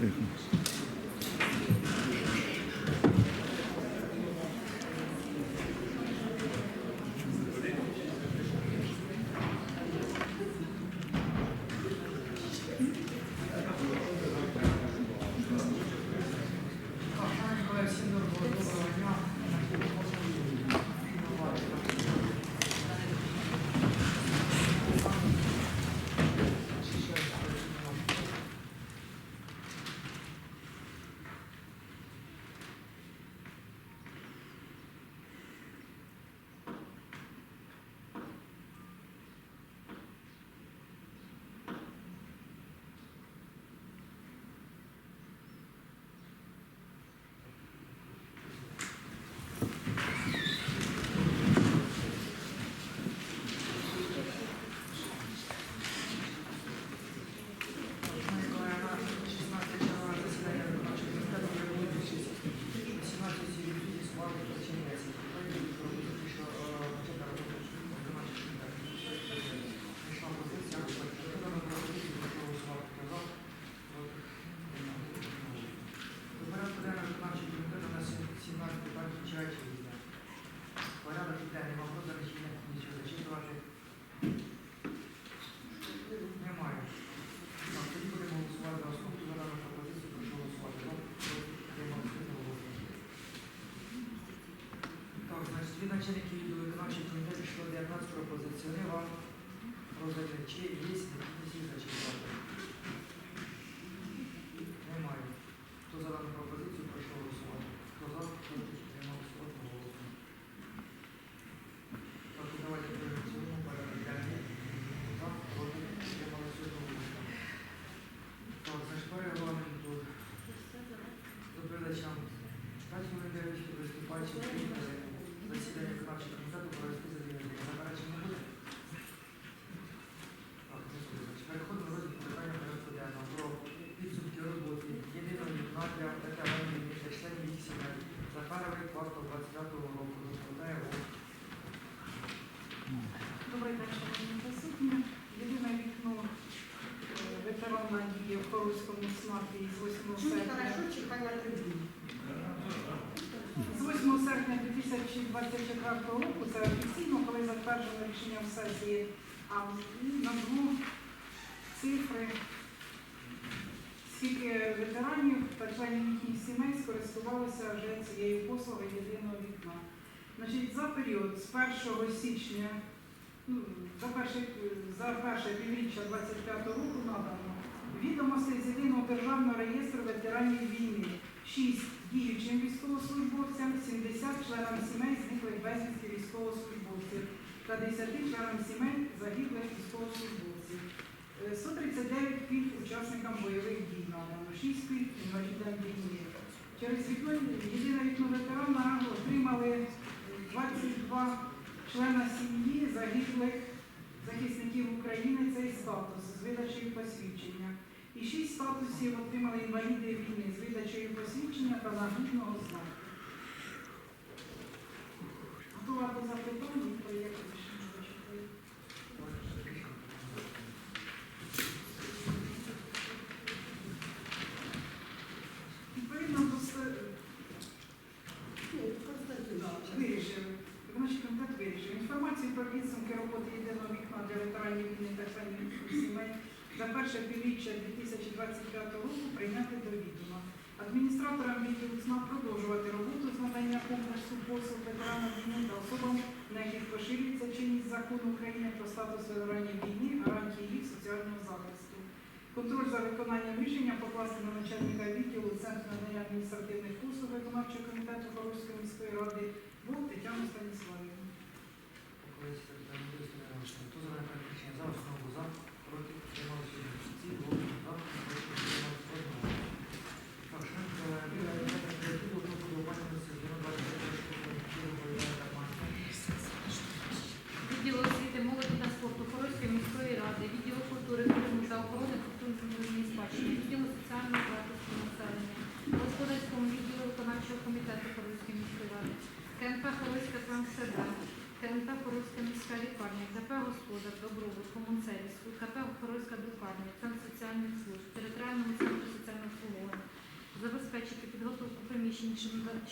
Deus. achieve his в Калузькому ЦНАПі з 8 серпня. З 8 серпня 2024 року це офіційно, коли затверджено рішення в сесії, а назву цифри, скільки ветеранів та членів їхніх сімей скористувалися вже цією послугою єдиного вікна. Значить, За період з 1 січня, ну, за перше, за перше півріччя 25 року надано відомостей з єдиного державного реєстру ветеранів війни, 6 діючим військовослужбовцям, 70 членам сімей зниклих безвісті військовослужбовців та 10 членам сімей загиблих військовослужбовців, е, 139 пів учасникам бойових дій надано, 6 пільг інвалідам війни. Через вікно єдине вікно ветерана отримали 22 члена сім'ї загиблих захисників України цей статус з видачею посвідчень конкурсів отримали інваліди війни з видачею посвідчення та нагідного знаку. Готова до запитання? статусу ранньої війни, гарантії їх соціального захисту. Контроль за виконанням рішення покласти на начальника відділу Центру надання адміністративних послуг виконавчого комітету Хорольської міської ради Бог Тетяну Станіславівну. армії, Центру соціальних служб, територіальному центру соціального обслуговування, забезпечити підготовку приміщень,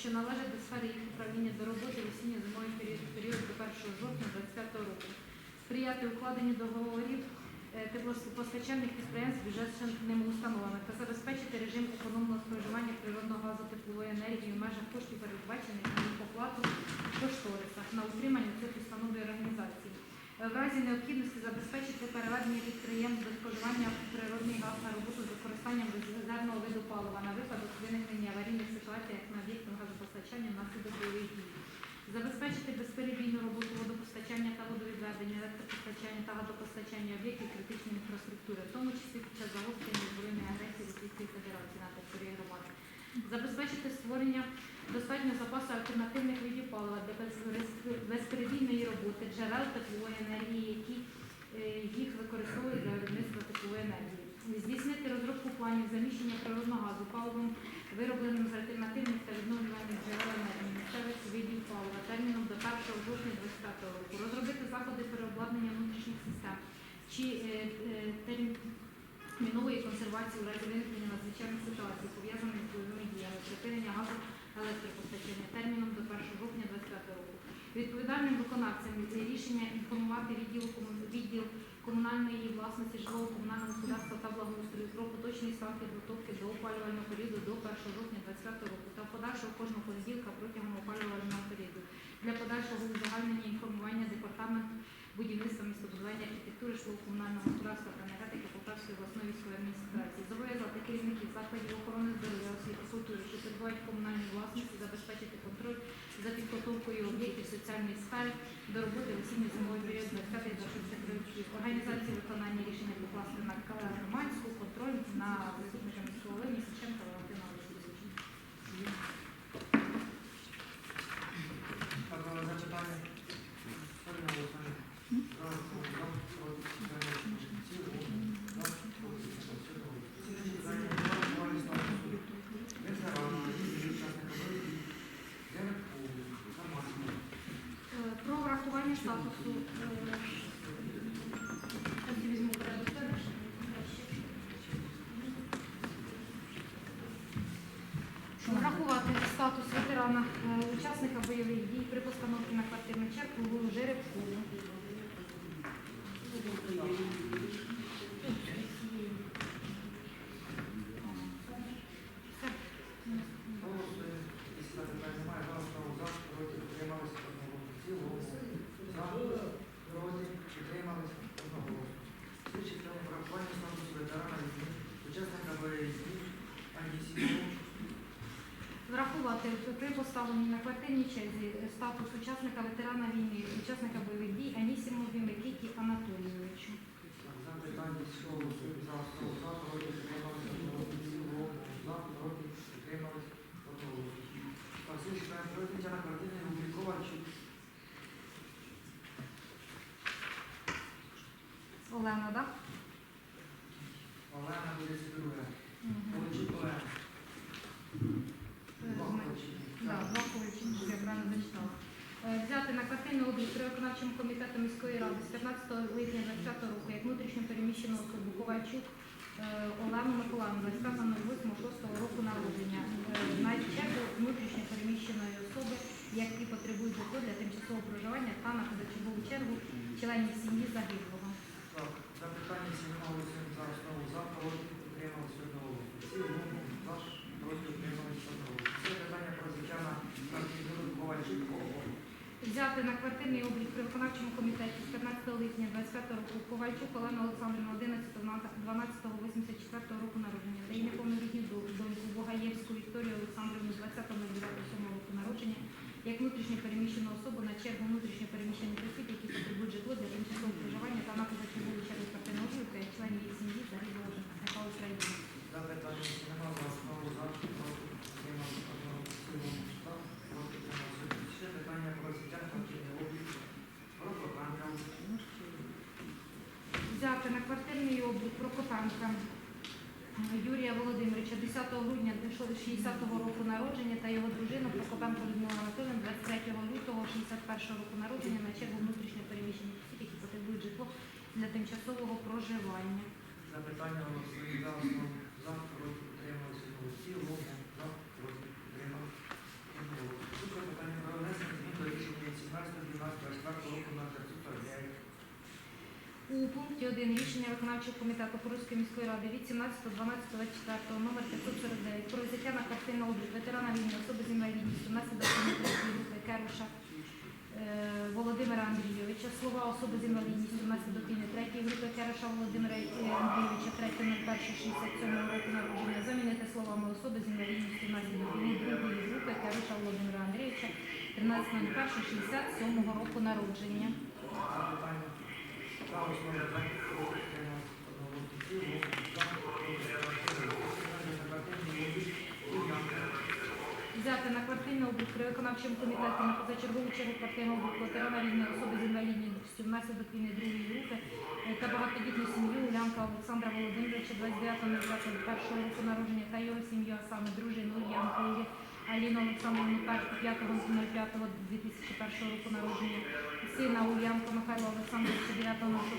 що належать до сфери їх управління до роботи в осінньо-зимовий період, період до 1 жовтня 2025 року, сприяти укладенню договорів е, теплопостачальних підприємств бюджетними установами та забезпечити режим економного споживання природного газу теплової енергії в межах коштів передбачених. Разі необхідності забезпечити переведення підприємств до споживання природний газ на роботу з використанням резервного виду палива на випадок виникнення аварійних ситуацій, як на об'єктах газопостачання внаслідок бойових дій. Забезпечити безперебійну роботу водопостачання та водовідведення, електропостачання та газопостачання об'єктів критичної інфраструктури, в тому числі під час загострення збройної агресії Російської Федерації на території громади. Забезпечити створення достатньо запасу альтернативних видів палива для безперебійної роботи джерел теплової енергії, які е, їх використовують для виробництва теплової енергії. Здійснити розробку планів заміщення природного газу паливом, виробленим з альтернативних та відновлювальних джерел енергії місцевих видів палива терміном до 1 жовтня 2025 року. Розробити заходи переобладнання внутрішніх систем чи е, е, термінової консервації у разі виникнення надзвичайних ситуацій, пов'язаних з бойовими діями, припинення газу електропостачання терміном до 1 жовтня 2025 року. Відповідальним виконавцям є рішення інформувати відділ, відділ комунальної власності житлово-комунального господарства та благоустрою про поточний стан підготовки до опалювального періоду до 1 жовтня 2025 року та подальшого кожного понеділка протягом опалювального періоду. Для подальшого узагальнення інформування департамент будівництва містобудування архітектури житлово-комунального господарства та Полтавської обласної адміністрації. Зобов'язати керівників закладів охорони здоров'я освіти культури, що перебувають комунальні власності, забезпечити контроль за підготовкою об'єктів соціальної сфери до роботи в осінньо-зимовий період 25 років. Організації виконання рішення покласти на громадську контроль на заступника міського голови Місяченка Валентина Олексійовича. Так, е, запитання? Ставлю на голосування. За, проти, за, проти, утримались. В цілому, за, проти, утримались. Слідчі питання про актуальність статусу. Ветерана, їздили учасника бойових дій. Деревку, Самарську. Е, Про врахування статусу. е, щас я візьму порядок денний, щоб не краще. Врахувати статус ветерана, е, учасника бойових дій при постановці на квартирну чергу в Жеребку. Все. Голосуємо. Якщо запитань немає, за основу, за, проти, утримались. Одноголосно. В цілому, за, проти, утримались. Одноголосно. Слідчі питання про актуальність статусу ветерана війни, учасника бойових дій, Анісімову. Врахувати при на квартирній черзі статус учасника ветерана війни, учасника бойових дій Анісімові Микиті Анатолійовичу. Запитання з голосуємо за основу, за, проти, утримались. Одноголосно. В цілому, за, проти, утримались. Одноголосно. Так, слідчі питання про відкриття на квартирі Рубріковичу. Олена, так? Олена буде друге. Угу. Получить Олена. Два Ковальчук. Так, два Ковальчук, я правильно зачитала. Е, Взяти на квартирний облік комітетом міської ради з 15 липня 2020 року як внутрішньо переміщену особу Ковальчук е, Олену Миколаївну, 25.08.6 року народження. Е, На чергу внутрішньо переміщеної особи, які потребують житло для тимчасового проживання та на позачергову чергу членів сім'ї загиблого. Так, запитання всі голосуємо за основу, за, проти, утримались. Одноголосно. В цілому, за, проти, утримались. Одноголосно. Це питання про взяття на квартиру Ковальчук. ООО. Взяти на квартирний облік при виконавчому комітеті з 15 липня 25 року. Ковальчук Олена Олександрівна 11 12 84 року народження. Та її неповнолітню до- доньку Бугаєвську Вікторію Олександрівну 20 року народження. Як внутрішньо переміщену особу на чергу внутрішньо переміщених осіб, які потребують житло для тимчасового проживання та на позачергову чергу квартирного обліку як членів їх сім'ї загиблого захисника України. Запитання всі нема за основу, за, проти, утримались. Одноголосно. В цілому, за, проти, утримались. Ще питання про взяття на квартирний облік. Про Проканка. Взяти на квартирний облік Прокопенка Юрія Володимировича 10 грудня 60-го року народження та його дружину Прокопенко Людмила Анатоліївна 23 лютого 61 року народження на чергу внутрішньо переміщених осіб, які потребують житло для тимчасового проживання. Запитання голосуємо 1 рішення виконавчого комітету Курської міської ради від 17.12.24 номер 549 про взяття на картинний облік ветерана війни особи з інвалідністю наслідок групи Керуша е, Володимира Андрійовича, слова особи з інвалідністю наслідок війни третьої групи Керуша Володимира е, Андрійовича 3.01.67 року народження замінити словами особи з інвалідністю наслідок війни другої групи Керуша Володимира Андрійовича 13.01.67 року народження. Взяти на квартирний облік при виконавчому комітеті на позачергову чергу квартирного облік ветерана особи з інвалідністю внаслідок війни другої групи е, та багатодітну сім'ю Улянка Олександра Володимировича, 29.01 року народження та його сім'ю, а саме дружину Янка Аліну Олександрівну 5.05.2001 року народження сина Ульянка Михайла Олександровича 9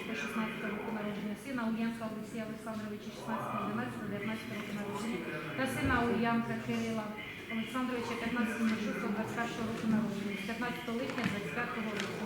6 16 року народження, сина Ульянка Олексія Олександровича 16 11 19 року народження та сина Ульянка Кирила Олександровича 15 6 21 року народження, 15 липня 25 року.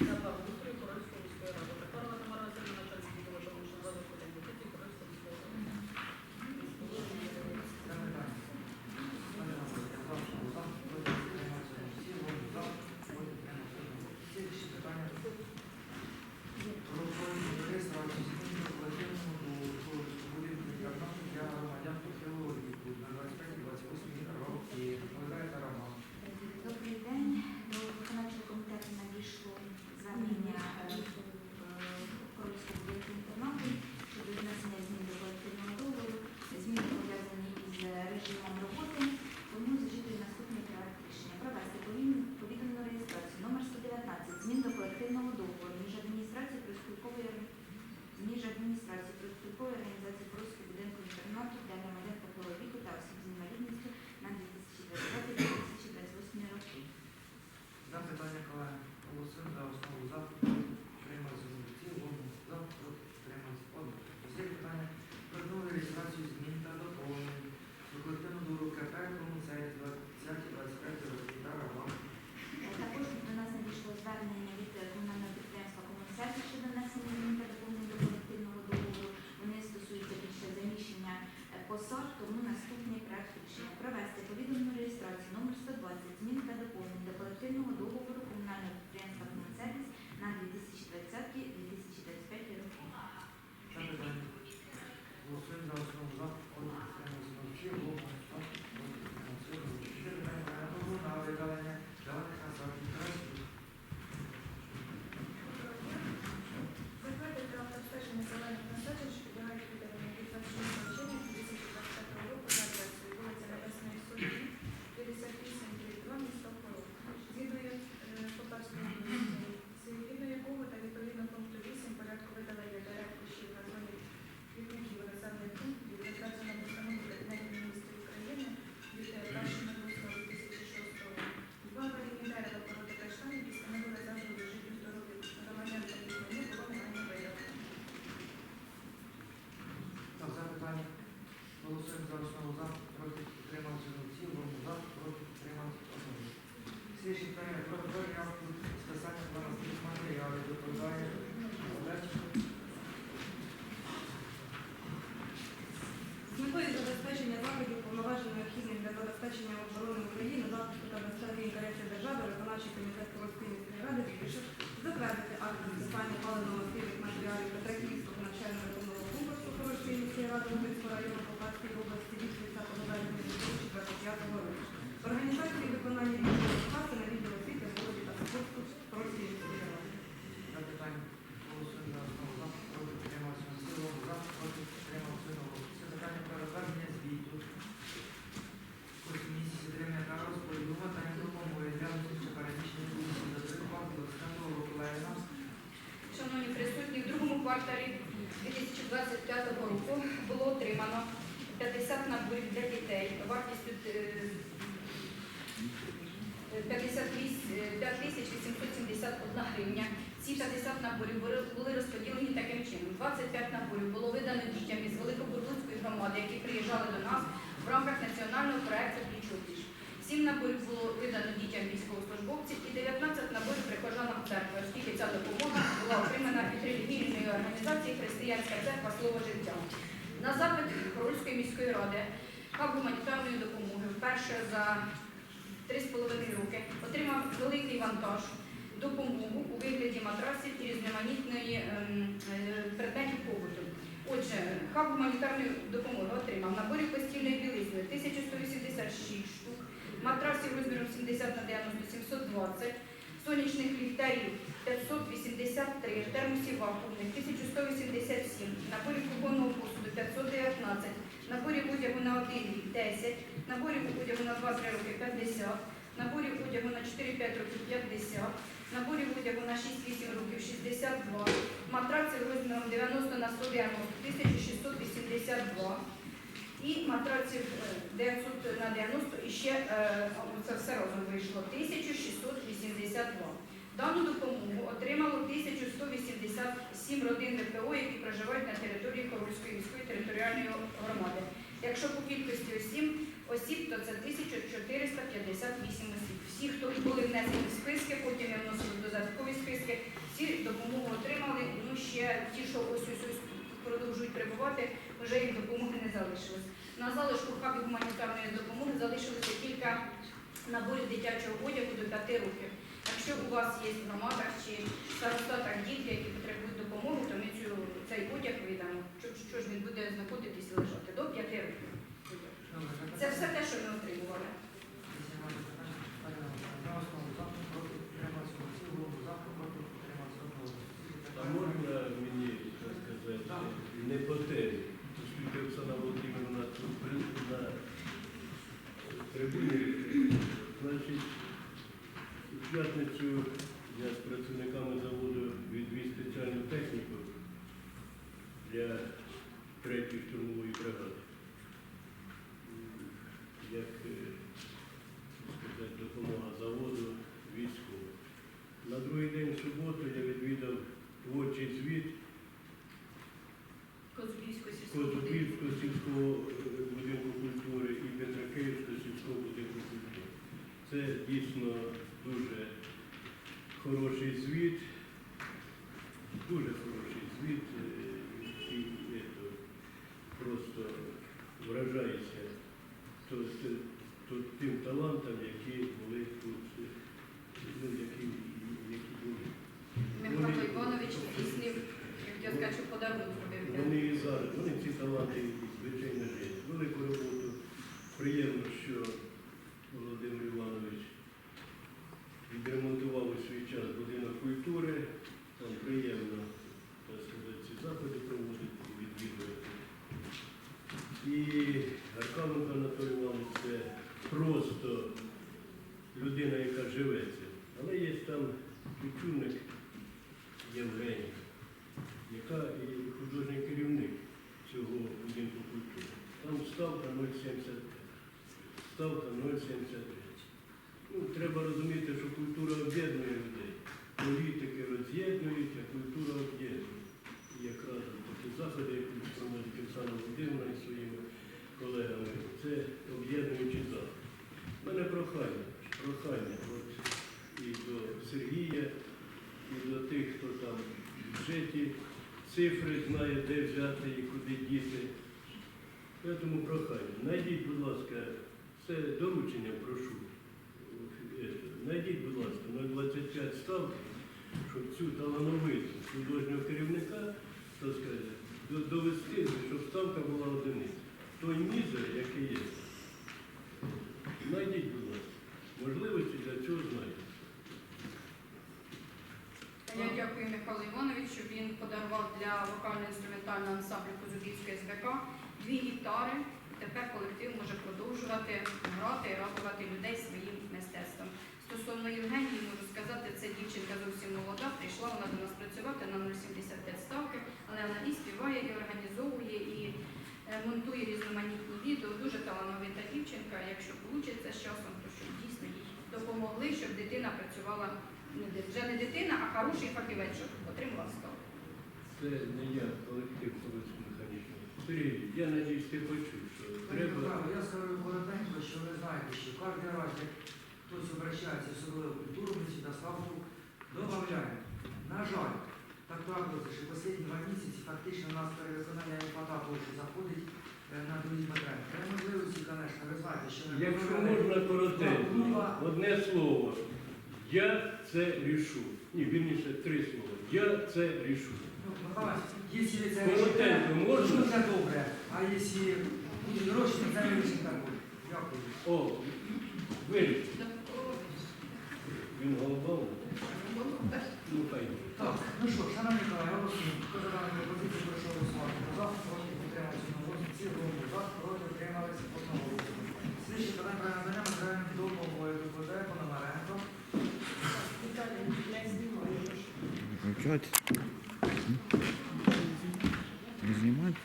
Number Метою забезпечення заходів повноважень необхідних для забезпечення оборони України, захисту та безпеки інтересів держави, виконавчий комітет Київської міської ради вирішив затвердити акт списання паливно-мастильних матеріалів Петраківського навчально-ремонтного комплексу Київської міської ради Лубенського району Полтавської області від 30 березня 2025 року. Організації виконання рішення скласти на відділ освіти, молоді та спорту Київської міської ради. Запитання. Голосуємо за основу за проти підтримується в цілому. За проти підтримується одноголосно. Це питання про розвернення звіту. Ось місяці отримання та розподілу та допомоги для внутрішньо переміщених осіб за перебував 25 року Левіна. Шановні присутні, в другому кварталі 2025 року було отримано 50 наборів для дітей вартістю е, 58 5871 гривня. Ці 50 наборів були- розподілені таким чином. 25 наборів було видано дітям із Великобурлуцької громади, які приїжджали до нас в рамках національного проекту «Пліч-о-пліч». 7 наборів було видано дітям військовослужбовців і 19 наборів прихожанам церкви, оскільки ця допомога була отримана від релігійної організації Християнська церква Слово життя. На запит Хорольської міської ради хаб гуманітарної допомоги вперше за 3,5 роки отримав великий вантаж допомогу у вигляді матрасів і різноманітної ем, е, предметів побуту. Отже, хаб гуманітарної допомоги отримав наборів постільної білизни 1186 780 на 90 720, сонячних ліхтарів 583, термосів вакуумних 1187, наборів кухонного посуду 519, наборів одягу на 1 рік 10, наборів одягу на 2-3 роки 50, наборів одягу на 4-5 років 50, наборів одягу на 6-8 років 62, матраців розміром 90 на 190 1682 і матраців е, 900 на 90 і ще е, це все разом вийшло 1682. Дану допомогу отримало 1187 родин ВПО, які проживають на території Хорольської міської територіальної громади. Якщо по кількості осіб, то це 1458 осіб. Всі, хто були внесені в списки, потім я вносили додаткові списки, всі допомогу отримали. Ну ще ті, що продовжують перебувати, вже їм допомоги не залишилось. На залишку в гуманітарної допомоги залишилося кілька наборів дитячого одягу до 5 років. Якщо у вас є в громадах чи старостатах діти, які потребують допомоги, то ми цю, цей одяг видамо. Що, що ж він буде знаходитись і лежати? До 5 років. Це все те, що ми отримували. За основу за проти підтримується в цілому. За проти підтримується одноголосно. А можна мені так сказати, не по темі, оскільки Оксана Володимирівна тут при- на трибуні, значить, у п'ятницю я з працівниками заводу відвіз спеціальну техніку для третьої штурмової бригади. Як е, сказати, допомога заводу військовим. На другий день в суботу я відвідав творчий звіт. Козубівського сільського е, будинку культури і Будинку культури. Це дійсно дуже хороший звіт, дуже хороший звіт, е, який е, то просто вражаєшся то, то- то тим талантам, які були тут, ну, які, які були. Михайло Іванович здійснив, як я скажу, подарунок зробив. Вони і зараз, вони ці таланти, звичайно, є. Велику роботу. Приємно, що Володимир Іванович відремонтував у свій час будинок культури. Там приємно, так сказати, ці заходи проводити, відвідувати. І Аркаленко Анатолій Іванович це просто людина, яка живе цим. Але є там Кючуник Євгеній яка і художній керівник цього будинку культури. Там ставка 0,75. Ставка 0,75. Ну, треба розуміти, що культура об'єднує людей. Політики роз'єднують, а культура об'єднує. І якраз такі заходи, які проводить Оксана Володимирівна і своїми колегами, це об'єднуючі заходи. У мене прохання, прохання от, і до Сергія, і до тих, хто там в бюджеті цифри знає, де взяти і куди діти. Тому прохання. Найдіть, будь ласка, це доручення прошу. Е, Найдіть, будь ласка, 0,25 ставки, щоб цю талановиту художнього керівника, так сказати, довести, щоб ставка була одиниця. Той мізер, який є. Найдіть, будь ласка. Можливості для цього знайдете. Я дякую Михайлу Івановичу. Він подарував для Козубівської дві гітари. Тепер колектив може продовжувати грати і радувати людей своїм мистецтвом. Стосовно Євгенії, можу сказати, це дівчинка зовсім молода. Прийшла вона до нас працювати на 0,75 ставки, але вона і співає, і організовує, і е, монтує різноманітні відео. Дуже талановита дівчинка. Якщо вийде з часом, то щоб дійсно їй допомогли, щоб дитина працювала вже не дитина, а хороший фахівець, щоб отримала ставку. Це не я. Сергій, я надіюсь, ти почув, що треба. Я скажу коротенько, що ви знаєте, що кожен раз, як хтось обращається в особливу культуру, ми сюди ставку додаємо. На жаль, так трапилося, що останні два місяці фактично у нас перевиконання не хватає того, що заходить на другі потреби. При можливості, звісно, ви знаєте, що ми Якщо можна коротенько, одне слово. Я це рішу. Ні, вірніше, три слова. Я це рішу. Ну, Михайло, якщо ви це Коротенько то це добре. А якщо буде гроші, то це не рішення також. Дякую. О, виріш. Він голова. Ну, хай. Так, ну що, шановні колеги, голосуємо. Хто за дану пропозицію прошу голосувати? За, проти, підтрималися одноголосно. Всі голосують за, проти, підтрималися одноголосно. Слідчі питання про надання матеріальної допомоги викладає Пономаренко. Питання не знімаю. Виключати. Не знімати.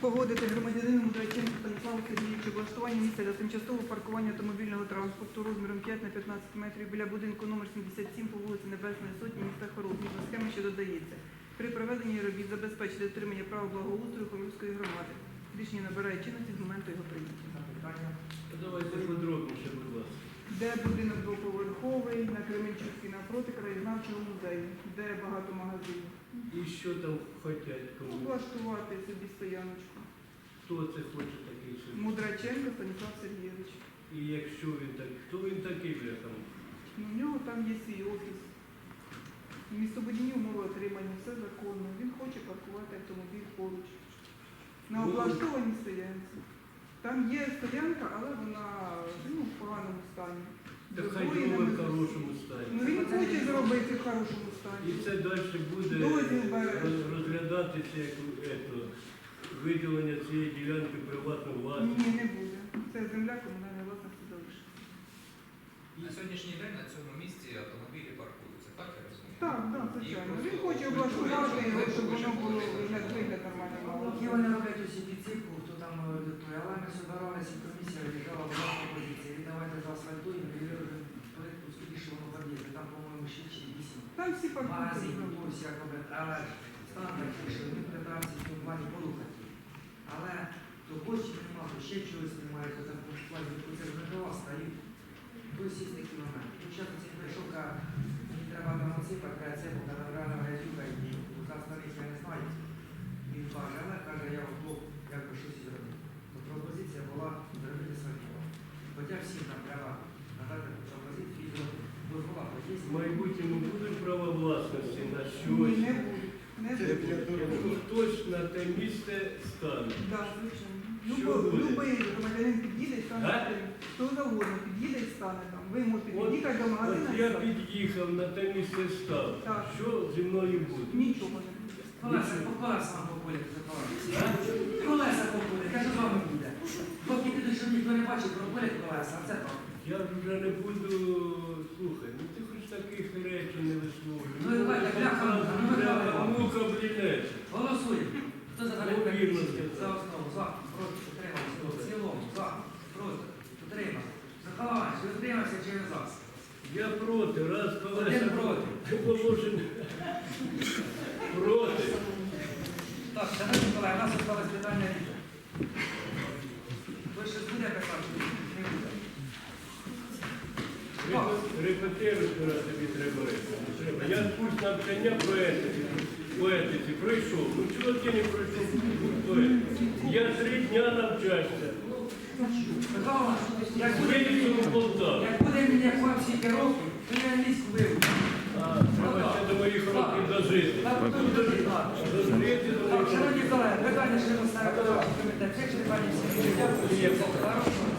Погодити громадянину Мудраченку Станіславу Сергійовичу облаштування місця для тимчасового паркування автомобільного транспорту розміром 5 на 15 метрів біля будинку номер 77 по вулиці Небесної Сотні міста Хородні. До схеми, що додається. При проведенні робіт забезпечити дотримання права благоустрою Хомівської громади. Рішення набирає чинності з моменту його прийняття. Запитання. Давайте подробніше, будь ласка. Де будинок двоповерховий на Кременчуцькій навпроти краєзнавчого музею, де багато магазинів. І що там хочуть кому? Облаштувати собі стояночку. Хто це хоче такий собі? Мудраченко Станіслав Сергійович. І якщо він так, хто він такий бляха? Ну, в нього там є свій офіс. Містобудівні умови отримання, все законно. Він хоче паркувати автомобіль поруч. На Ну, облаштованій стоянці. Там є стоянка, але вона ну, в поганому стані. Та хай Дозвоєними зробить в зі- хорошому Ну стані. він хоче зробити в хорошому І стані. це далі буде Дозвіл бере. роз- розглядатися як ето, виділення цієї ділянки приватного власності. Ні, не буде. Це земля комунальної власності залишиться. На сьогоднішній день на цьому місці автомобілі паркуються, так я розумію? Так, так, звичайно. Він хоче облаштувати його, щоб воно було вигляд, вигляд нормальний мало. Які вони роблять усі підсипку, ми збиралися, комісія вирішала була пропозиція. І давайте заасфальтуємо, і скільки воно під'їзде, там, по-моєму, 6 чи 8 Там всі паркуються. але стан такий, що ми питаємося в цьому плані порухати. Але то коштів нема, то ще чогось немає, то там в плані, то вас стають. Ось є такі моменти. Ну, зараз цей прийшов, мені треба там оципати, треба це, бо там реально грязюка, і зараз на них я не знаю. Він каже, що Ні, не на те місце стане. Да, звичайно. Що буде? Любий громадянин під'їде і стане. А? Хто завгодно під'їде і стане там. Ви можете От, під'їхати до магазину і я стати. під'їхав на те місце став. Так. Що зі мною буде? Нічого не буде. Колеса, по колесам походять за колеса. Колеса походять, каже, з вами буде. Поки ти що ніхто не бачить, проходять колеса, а це так. Я вже не буду слухай, ну ти хоч таких речей не висловлюй. Ну, Іване, бляха, ну, ви правильно. мука блінець. Голосуємо. Хто за даний проект вірно. рішення? За основу, за, проти, утримався. В цілому, за, проти, утримався. Заховався, ви утримався через вас. Я проти, раз колеса. Один проти. Положено. Проти. Так, шановні колеги, у нас осталось питання рішення. Ви щось буде писати? Не буде. Репе- тобі треба. Я курс навчання по етиці, по етиці пройшов. Ну чого ти не пройшов курс по? Я три дня навчався. Як буде мені, Полтаву. як буде мені як всі роки, то я англійську вивчу. А, треба ще до моїх років дожити. Так, тут дуже так. Дожити до Так, моїх шановні років. колеги, питання ще не ставить комітет. Всіх питань всіх. Дякую.